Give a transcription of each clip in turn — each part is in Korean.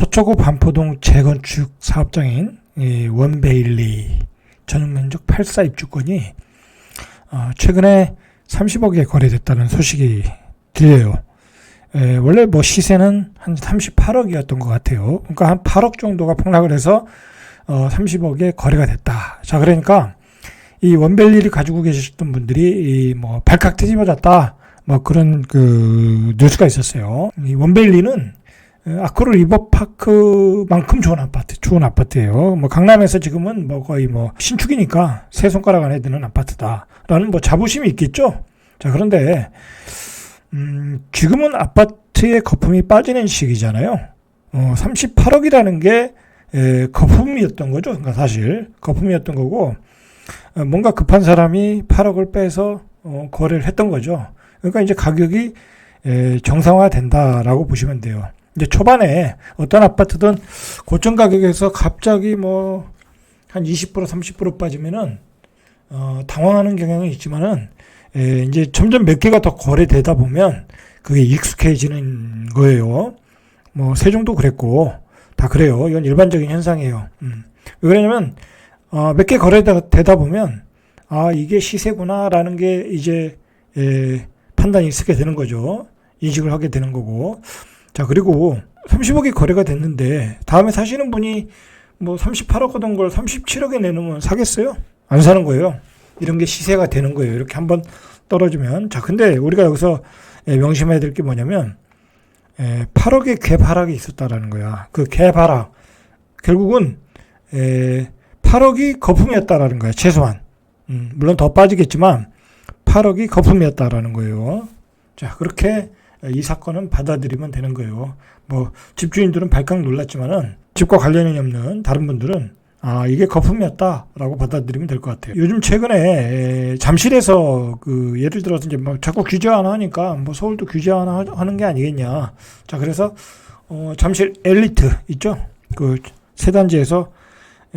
서초구 반포동 재건축 사업장인 이 원베일리 전용 면적 8사 입주권이 어, 최근에 30억에 거래됐다는 소식이 들려요. 에, 원래 뭐 시세는 한 38억이었던 것 같아요. 그러니까 한 8억 정도가 폭락을 해서 어, 30억에 거래가 됐다. 자, 그러니까 이 원벨리를 가지고 계셨던 분들이 이뭐 발칵 뒤집어졌다. 뭐 그런 그 뉴스가 있었어요. 이 원벨리는 아크로 리버파크만큼 좋은 아파트, 좋은 아파트예요. 뭐 강남에서 지금은 뭐 거의 뭐 신축이니까 세 손가락 안에 드는 아파트다라는 뭐 자부심이 있겠죠. 자 그런데 음, 지금은 아파트의 거품이 빠지는 시기잖아요. 어, 38억이라는 게 에, 거품이었던 거죠. 그러니까 사실 거품이었던 거고 어, 뭔가 급한 사람이 8억을 빼서 어, 거래를 했던 거죠. 그러니까 이제 가격이 에, 정상화된다라고 보시면 돼요. 이제 초반에 어떤 아파트든 고점 가격에서 갑자기 뭐 한 20% 30% 빠지면은 어, 당황하는 경향은 있지만은 에, 이제 점점 몇 개가 더 거래되다 보면 그게 익숙해지는 거예요. 뭐 세종도 그랬고 다 그래요. 이건 일반적인 현상이에요. 음. 왜 그러냐면 어, 몇 개 거래되다 보면 아 이게 시세구나라는 게 이제 에, 판단이 쓰게 되는 거죠. 인식을 하게 되는 거고. 자 그리고 30억이 거래가 됐는데 다음에 사시는 분이 뭐 38억 하던 걸 37억에 내놓으면 사겠어요? 안 사는 거예요. 이런 게 시세가 되는 거예요. 이렇게 한번 떨어지면. 자, 근데 우리가 여기서 예, 명심해야 될 게 뭐냐면, 에, 8억의 갭하락이 있었다라는 거야. 그 갭하락. 결국은, 에, 8억이 거품이었다라는 거야. 최소한. 음, 물론 더 빠지겠지만, 8억이 거품이었다라는 거예요. 자, 그렇게 이 사건은 받아들이면 되는 거예요. 뭐, 집주인들은 발칵 놀랐지만은, 집과 관련이 없는 다른 분들은 아 이게 거품이었다라고 받아들이면 될 것 같아요. 요즘 최근에 잠실에서 그 예를 들어서 이제 뭐 자꾸 규제 하나 하니까 뭐 서울도 규제 하나 하는 게 아니겠냐. 자 그래서 어 잠실 엘리트 있죠. 그 세 단지에서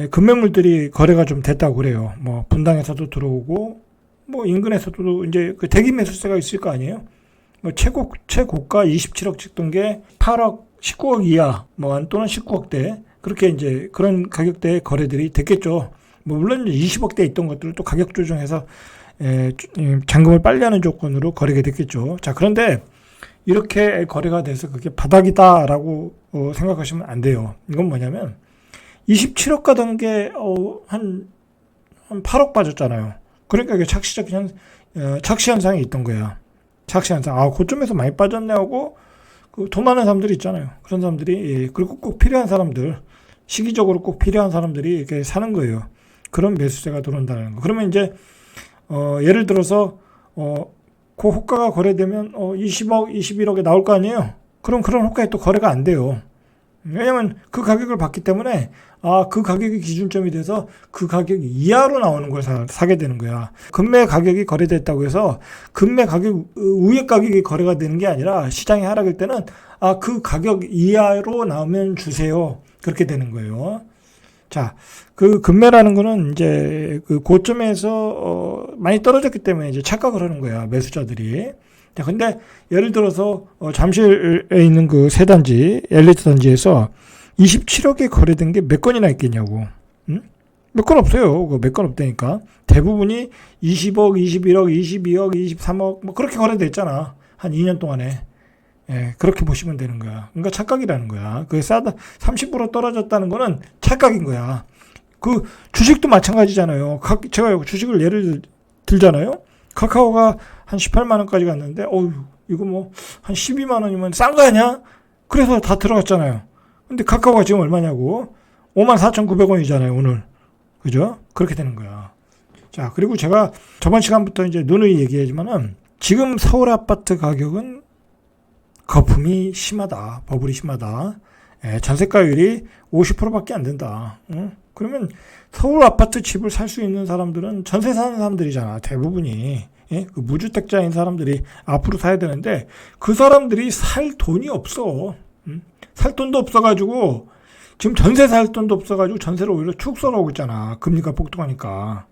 금매물들이 거래가 좀 됐다고 그래요. 뭐 분당에서도 들어오고 뭐 인근에서도 이제 그 대기 매수세가 있을 거 아니에요. 뭐 최고 최고가 27억 찍던 게 8억 19억 이하 뭐 또는 19억대 그렇게 이제 그런 가격대의 거래들이 됐겠죠. 뭐 물론 20억대 있던 것들을 또 가격 조정해서 에, 잔금을 빨리 하는 조건으로 거래가 됐겠죠. 자 그런데 이렇게 거래가 돼서 그게 바닥이다라고 어, 생각하시면 안 돼요. 이건 뭐냐면 27억 가던 게한 어, 한 8억 빠졌잖아요. 그러니까 이게 착시적 현 어, 착시 현상이 있던 거야. 착시 현상. 아 고점에서 많이 빠졌네 하고 그 돈 많은 사람들이 있잖아요. 그런 사람들이 예, 그리고 꼭 필요한 사람들 시기적으로 꼭 필요한 사람들이 이렇게 사는 거예요. 그런 매수세가 들어온다는 거. 그러면 이제 어, 예를 들어서 어, 그 호가가 거래되면 어, 20억, 21억에 나올 거 아니에요. 그럼 그런 호가에 또 거래가 안 돼요. 왜냐면 그 가격을 받기 때문에 아, 그 가격이 기준점이 돼서 그 가격 이하로 나오는 걸 사, 사게 되는 거야. 금매 가격이 거래됐다고 해서 금매 가격 위에 가격이 거래가 되는 게 아니라 시장이 하락일 때는 아, 그 가격 이하로 나오면 주세요. 그렇게 되는 거예요. 자, 그 금매라는 거는 이제 그 고점에서 어 많이 떨어졌기 때문에 이제 착각을 하는 거야, 매수자들이. 자, 근데 예를 들어서 어 잠실에 있는 그 세 단지, 엘리트 단지에서 27억에 거래된 게 몇 건이나 있겠냐고. 응? 몇건 없어요. 그몇건 없다니까. 대부분이 20억, 21억, 22억, 23억, 뭐 그렇게 거래됐잖아. 한 2년 동안에. 예, 그렇게 보시면 되는 거야. 그러니까 착각이라는 거야. 그게 싸다, 30% 떨어졌다는 거는 착각인 거야. 그 주식도 마찬가지잖아요. 각, 제가 주식을 예를 들잖아요. 카카오가 한 18만 원까지 갔는데, 어휴, 이거 뭐, 한 12만 원이면 싼 거 아니야? 그래서 다 들어갔잖아요. 근데 카카오가 지금 얼마냐고? 5만 4,900원이잖아요, 오늘. 그죠? 그렇게 되는 거야. 자, 그리고 제가 저번 시간부터 이제 누누이 얘기하지만은, 지금 서울 아파트 가격은 거품이 심하다. 버블이 심하다. 예, 전세가율이 50%밖에 안 된다. 응? 그러면 서울 아파트 집을 살 수 있는 사람들은 전세 사는 사람들이잖아. 대부분이. 예? 그 무주택자인 사람들이 앞으로 사야 되는데 그 사람들이 살 돈이 없어. 응? 살 돈도 없어가지고 지금 전세 살 돈도 없어가지고 전세를 오히려 축 썰어오고 있잖아. 금리가 폭등하니까.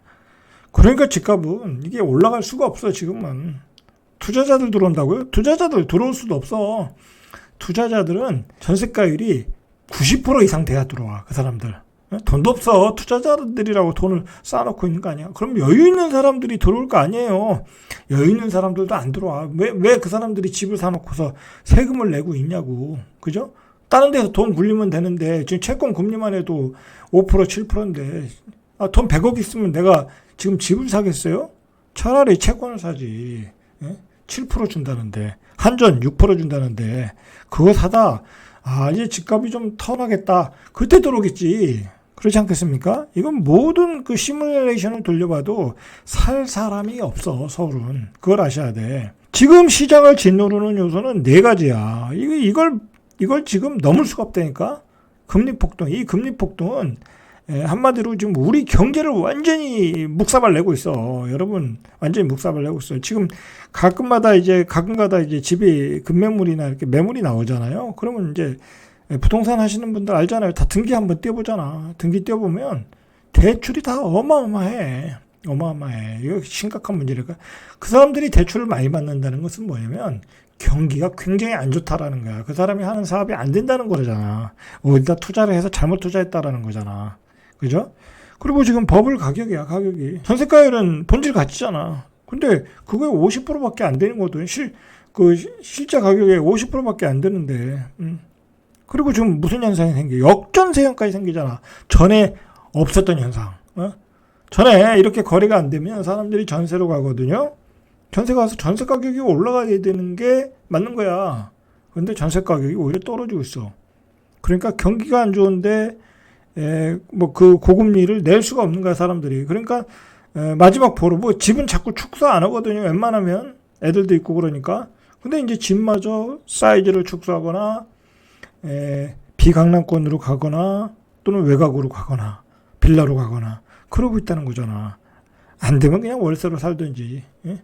그러니까 집값은 이게 올라갈 수가 없어 지금은. 투자자들 들어온다고요? 투자자들 들어올 수도 없어. 투자자들은 전세가율이 90% 이상 돼야 들어와 그 사람들. 어? 돈도 없어 투자자들이라고 돈을 쌓아놓고 있는 거 아니야? 그럼 여유 있는 사람들이 들어올 거 아니에요? 여유 있는 사람들도 안 들어와. 왜 왜 그 사람들이 집을 사놓고서 세금을 내고 있냐고, 그죠? 다른 데서 돈 굴리면 되는데 지금 채권 금리만 해도 5% 7%인데 아, 돈 100억 있으면 내가 지금 집을 사겠어요? 차라리 채권을 사지. 예? 7% 준다는데 한전 6% 준다는데 그거 사다 아 이제 집값이 좀 턴하겠다. 그때 들어오겠지. 그렇지 않겠습니까? 이건 모든 그 시뮬레이션을 돌려봐도 살 사람이 없어 서울은. 그걸 아셔야 돼. 지금 시장을 짓누르는 요소는 네 가지야. 이걸 이걸 지금 넘을 수가 없다니까? 금리 폭등 이 금리 폭등은 예, 한마디로 지금 우리 경제를 완전히 묵사발 내고 있어. 여러분, 완전히 묵사발 내고 있어요. 지금 가끔마다 이제, 가끔가다 이제 집에 급매물이나 이렇게 매물이 나오잖아요. 그러면 이제 부동산 하시는 분들 알잖아요. 다 등기 한번 떼보잖아. 등기 떼보면 대출이 다 어마어마해. 어마어마해. 이거 심각한 문제니까. 그 사람들이 대출을 많이 받는다는 것은 뭐냐면 경기가 굉장히 안 좋다라는 거야. 그 사람이 하는 사업이 안 된다는 거잖아. 어디다 투자를 해서 잘못 투자했다라는 거잖아. 그죠? 그리고 지금 버블 가격이야, 가격이. 전세가율은 본질 가치잖아. 근데 그거에 50%밖에 안 되는 거든. 실, 그, 시- 실제 가격에 50%밖에 안 되는데. 음. 그리고 지금 무슨 현상이 생겨? 역전세 현상이 생기잖아. 전에 없었던 현상. 어? 전에 이렇게 거래가 안 되면 사람들이 전세로 가거든요. 전세 가서 전세 가격이 올라가야 되는 게 맞는 거야. 근데 전세 가격이 오히려 떨어지고 있어. 그러니까 경기가 안 좋은데 뭐 그 고금리를 낼 수가 없는 거야 사람들이. 그러니까 에, 마지막 보러 뭐 집은 자꾸 축소 안 하거든요. 웬만하면 애들도 있고 그러니까. 근데 이제 집마저 사이즈를 축소하거나 에, 비강남권으로 가거나 또는 외곽으로 가거나 빌라로 가거나 그러고 있다는 거잖아. 안 되면 그냥 월세로 살든지. 예?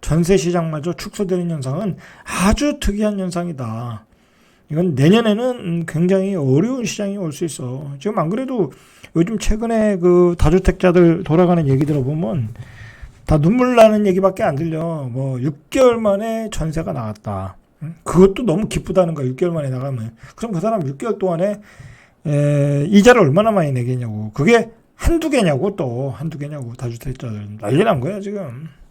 전세 시장마저 축소되는 현상은 아주 특이한 현상이다. 이건 내년에는 음, 굉장히 어려운 시장이 올 수 있어. 지금 안 그래도 요즘 최근에 그 다주택자들 돌아가는 얘기 들어보면 다 눈물 나는 얘기밖에 안 들려. 뭐 6개월 만에 전세가 나갔다. 응? 그것도 너무 기쁘다는 거야. 6개월 만에 나가면. 그럼 그 사람 6개월 동안에 에, 이자를 얼마나 많이 내겠냐고. 그게 한두 개냐고 또 한두 개냐고 다주택자들 난리 난 거야 지금.